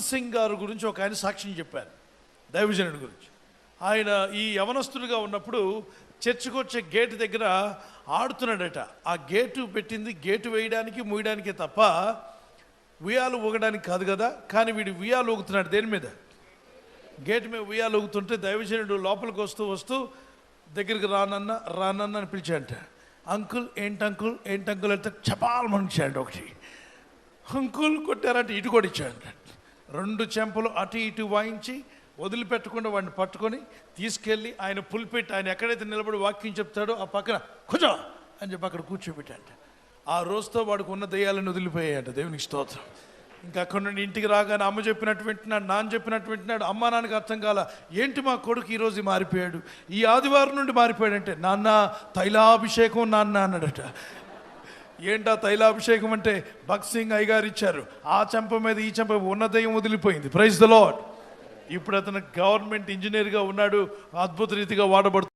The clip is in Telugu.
సింగ్ గారు గురించి ఒక ఆయన సాక్ష్యం చెప్పారు దైవజనుడి గురించి. ఆయన ఈ యవనస్తుడిగా ఉన్నప్పుడు చర్చకు వచ్చే గేటు దగ్గర ఆడుతున్నాడట. ఆ గేటు పెట్టింది గేటు వేయడానికి మూయడానికి తప్ప ఉయ్యాలు ఊగడానికి కాదు కదా? కానీ వీడు ఉయ్యాలు ఊగుతున్నాడు దేని మీద? గేటు మీద ఉయ్యాలు ఊగుతుంటే దైవజనుడు లోపలికి వస్తూ వస్తూ దగ్గరికి రానన్న రానన్న అని పిలిచాడంట. అంకుల్ ఏంటి అంకుల్? ఏంటి అంకుల్? అంటే చపాల్ మనిషి ఒకటి. అంకుల్ కొట్టారంటే ఇటు కూడా ఇచ్చాడంట రెండు చెంపలు అటు ఇటు వాయించి వదిలిపెట్టకుండా వాడిని పట్టుకొని తీసుకెళ్ళి ఆయన పులిపెట్టి ఆయన ఎక్కడైతే నిలబడి వాక్యం చెప్తాడో ఆ పక్కన కూర్చో అని చెప్పి అక్కడ కూర్చోబెట్టాడంట. ఆ రోజుతో వాడికి ఉన్న దయ్యాలను వదిలిపోయాయంట. దేవునికి స్తోత్రం. ఇంకా అక్కడ నుండి ఇంటికి రాగానే అమ్మ చెప్పినట్టు వింటున్నాడు నాన్న చెప్పినట్టు వింటున్నాడు అమ్మ నాన్నకి అర్థం కాల ఏంటి మా కొడుకు ఈరోజు మారిపోయాడు? ఈ ఆదివారం నుండి మారిపోయాడంటే నాన్న తైలాభిషేకం నాన్న అన్నాడట. ఏంటా తైలాభిషేకం అంటే? భక్సింగ్ అయ్యగారు ఇచ్చారు. ఆ చెంప మీద ఈ చెంప ఉన్న దయ్యం వదిలిపోయింది. ప్రైజ్ ద లాడ్ ఇప్పుడు అతను గవర్నమెంట్ ఇంజనీర్గా ఉన్నాడు. అద్భుత రీతిగా వాడబడుతుంది